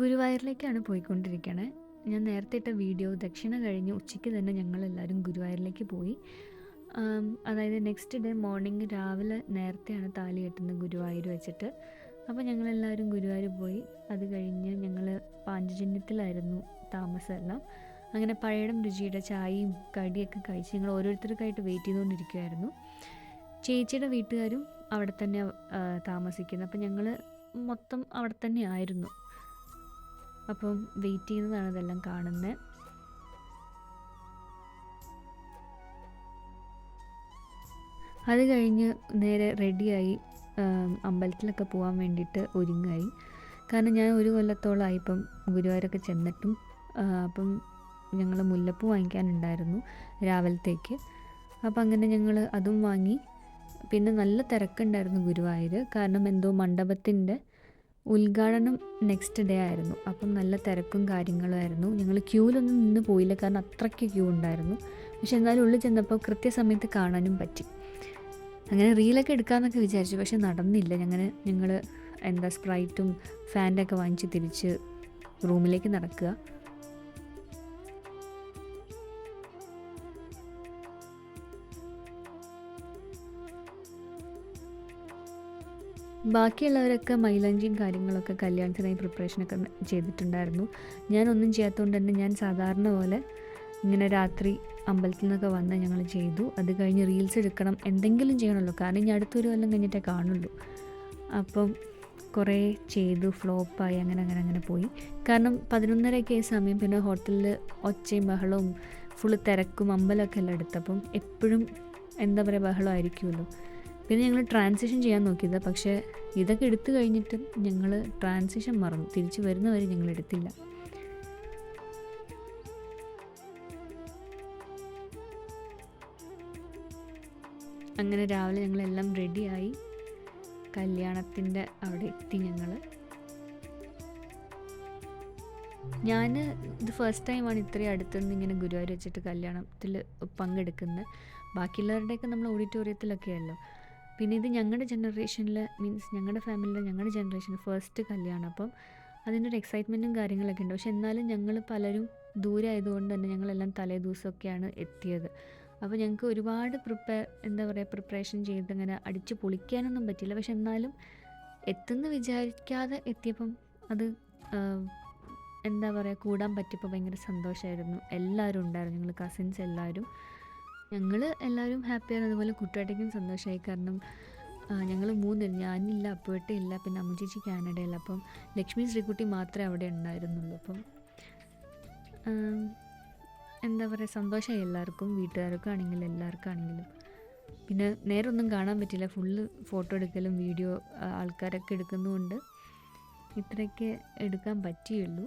ഗുരുവായൂരിലേക്കാണ് പോയിക്കൊണ്ടിരിക്കണേ. ഞാൻ നേരത്തെ ഇട്ട വീഡിയോ ദക്ഷിണ കഴിഞ്ഞ് ഉച്ചയ്ക്ക് തന്നെ ഞങ്ങളെല്ലാവരും ഗുരുവായൂരിലേക്ക് പോയി. അതായത് നെക്സ്റ്റ് ഡേ മോർണിംഗ് രാവിലെ നേരത്തെയാണ് താലി കെട്ടുന്നത് ഗുരുവായൂർ വെച്ചിട്ട്. അപ്പോൾ ഞങ്ങളെല്ലാവരും ഗുരുവായൂർ പോയി. അത് കഴിഞ്ഞ് ഞങ്ങൾ പാഞ്ചജന്യത്തിലായിരുന്നു താമസമെല്ലാം. അങ്ങനെ പഴയടം രുചിയുടെ ചായയും കടിയൊക്കെ കഴിച്ച് ഞങ്ങൾ ഓരോരുത്തർക്കായിട്ട് വെയിറ്റ് ചെയ്തുകൊണ്ടിരിക്കുമായിരുന്നു ചേച്ചിയുടെ വീട്ടുകാരും അവിടെ തന്നെ താമസിക്കുന്നത് അപ്പോൾ ഞങ്ങൾ മൊത്തം അവിടെ തന്നെ ആയിരുന്നു. അപ്പം വെയിറ്റ് ചെയ്യുന്നതാണ് ഇതെല്ലാം കാണുന്നത് അത് കഴിഞ്ഞ് നേരെ റെഡിയായി അമ്പലത്തിലൊക്കെ പോകാൻ വേണ്ടിയിട്ട് ഒരുങ്ങായി. കാരണം ഞാൻ ഒരു കൊല്ലത്തോളമായി ഇപ്പം ഗുരുവായൂരൊക്കെ ചെന്നിട്ടും അപ്പം ഞങ്ങൾ മുല്ലപ്പൂ വാങ്ങിക്കാനുണ്ടായിരുന്നു രാവിലത്തേക്ക്. അപ്പം അങ്ങനെ ഞങ്ങൾ അതും വാങ്ങി. പിന്നെ നല്ല തിരക്കുണ്ടായിരുന്നു ഗുരുവായൂർ കാരണം എന്തോ മണ്ഡപത്തിന്റെ ഉദ്ഘാടനം നെക്സ്റ്റ് ഡേ ആയിരുന്നു. അപ്പം നല്ല തിരക്കും കാര്യങ്ങളുമായിരുന്നു ഞങ്ങൾ ക്യൂവിലൊന്നും നിന്ന് പോയില്ല. കാരണം അത്രയ്ക്ക് ക്യൂ ഉണ്ടായിരുന്നു. പക്ഷെ എന്നാലും ഉള്ളിൽ ചെന്നപ്പോൾ കൃത്യസമയത്ത് കാണാനും പറ്റി. അങ്ങനെ റീലൊക്കെ എടുക്കാമെന്നൊക്കെ വിചാരിച്ചു. പക്ഷെ നടന്നില്ല. ഞങ്ങൾ ഞങ്ങൾ എന്താ സ്പ്രൈറ്റും ഫാന്റെ ഒക്കെ വാങ്ങിച്ച് തിരിച്ച് റൂമിലേക്ക് നടക്കുക. ബാക്കിയുള്ളവരൊക്കെ മൈലഞ്ചിയും കാര്യങ്ങളൊക്കെ കല്യാണത്തിനായി പ്രിപ്പറേഷനൊക്കെ ചെയ്തിട്ടുണ്ടായിരുന്നു. ഞാനൊന്നും ചെയ്യാത്തതുകൊണ്ട് തന്നെ ഞാൻ സാധാരണ പോലെ ഇങ്ങനെ രാത്രി അമ്പലത്തിൽ നിന്നൊക്കെ വന്ന് ഞങ്ങൾ ചെയ്തു. അത് കഴിഞ്ഞ് റീൽസ് എടുക്കണം എന്തെങ്കിലും ചെയ്യണമല്ലോ. കാരണം ഇനി അടുത്തൊരു കൊല്ലം കഴിഞ്ഞിട്ടേ കാണുള്ളൂ. അപ്പം കുറേ ചെയ്തു ഫ്ലോപ്പായി അങ്ങനെ അങ്ങനെ അങ്ങനെ പോയി. കാരണം പതിനൊന്നരയൊക്കെ ആയ സമയം പിന്നെ ഹോട്ടലിൽ ഒച്ചയും ബഹളവും ഫുള്ള് തിരക്കും അമ്പലമൊക്കെ എല്ലാം എടുത്തപ്പം എപ്പോഴും എന്താ പറയുക ബഹളമായിരിക്കുമല്ലോ. പിന്നെ ഞങ്ങൾ ട്രാൻസിഷൻ ചെയ്യാൻ നോക്കിയത്. പക്ഷേ ഇതൊക്കെ എടുത്തു കഴിഞ്ഞിട്ട് ഞങ്ങൾ ട്രാൻസിഷൻ മറന്നു. തിരിച്ച് വരുന്നവരെ ഞങ്ങൾ എടുത്തില്ല. അങ്ങനെ രാവിലെ ഞങ്ങളെല്ലാം റെഡിയായി കല്യാണത്തിന്റെ അവിടെ എത്തി ഞങ്ങൾ ഞാൻ ഇത് ഫസ്റ്റ് ടൈമാണ് ഇത്രയും അടുത്തുനിന്ന് ഇങ്ങനെ ഗുരുവായൂർ വെച്ചിട്ട് കല്യാണത്തിൽ പങ്കെടുക്കുന്നത്. ബാക്കിയുള്ളവരുടെയൊക്കെ നമ്മൾ ഓഡിറ്റോറിയത്തിലൊക്കെയല്ലോ പിന്നെ ഇത് ഞങ്ങളുടെ ജനറേഷനിൽ മീൻസ് ഞങ്ങളുടെ ഫാമിലിയിലെ ഞങ്ങളുടെ ജനറേഷൻ ഫസ്റ്റ് കല്യാണം. അപ്പം അതിന്റെ ഒരു എക്സൈറ്റ്മെന്റും കാര്യങ്ങളൊക്കെ ഉണ്ട്. പക്ഷെ എന്നാലും ഞങ്ങൾ പലരും ദൂരെ ആയതുകൊണ്ട് തന്നെ ഞങ്ങളെല്ലാം തലേ ദിവസമൊക്കെയാണ് എത്തിയത്. അപ്പോൾ ഞങ്ങൾക്ക് ഒരുപാട് പ്രിപ്പയർ എന്താ പറയുക പ്രിപ്പറേഷൻ ചെയ്ത് അങ്ങനെ അടിച്ച് പൊളിക്കാനൊന്നും പറ്റില്ല. പക്ഷെ എന്നാലും എത്തുന്ന വിചാരിക്കാതെ എത്തിയപ്പം അത് എന്താ പറയുക കൂടാൻ പറ്റിയപ്പോൾ ഭയങ്കര സന്തോഷമായിരുന്നു എല്ലാവരും ഉണ്ടായിരുന്നു. ഞങ്ങൾ കസിൻസ് എല്ലാവരും. ഞങ്ങൾ എല്ലാവരും ഹാപ്പിയാണ് അതുപോലെ കുട്ടിയാട്ടേക്കും സന്തോഷമായി കാരണം ഞങ്ങൾ മൂന്നില്ല ഞാനില്ല അപ്പുവേട്ടേ ഇല്ല പിന്നെ അമ്മച്ചേച്ചി കാനഡയില്ല അപ്പം ലക്ഷ്മി ശ്രീകുട്ടി മാത്രമേ അവിടെ ഉണ്ടായിരുന്നുള്ളൂ. അപ്പം എന്താ പറയുക സന്തോഷമായി എല്ലാവർക്കും വീട്ടുകാർക്കും ആണെങ്കിലും എല്ലാവർക്കും ആണെങ്കിലും പിന്നെ നേരെ ഒന്നും കാണാൻ പറ്റില്ല. ഫുള്ള് ഫോട്ടോ എടുക്കലും വീഡിയോ ആൾക്കാരൊക്കെ എടുക്കുന്നതുകൊണ്ട് ഇത്രയൊക്കെ എടുക്കാൻ പറ്റിയുള്ളൂ.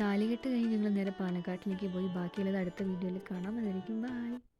താലികെട്ട് കഴിഞ്ഞ് ഞങ്ങൾ നേരെ പാലക്കാട്ടിലേക്ക് പോയി. ബാക്കിയുള്ളത് അടുത്ത വീഡിയോയിൽ കാണാം. അതായിരിക്കും ബൈ.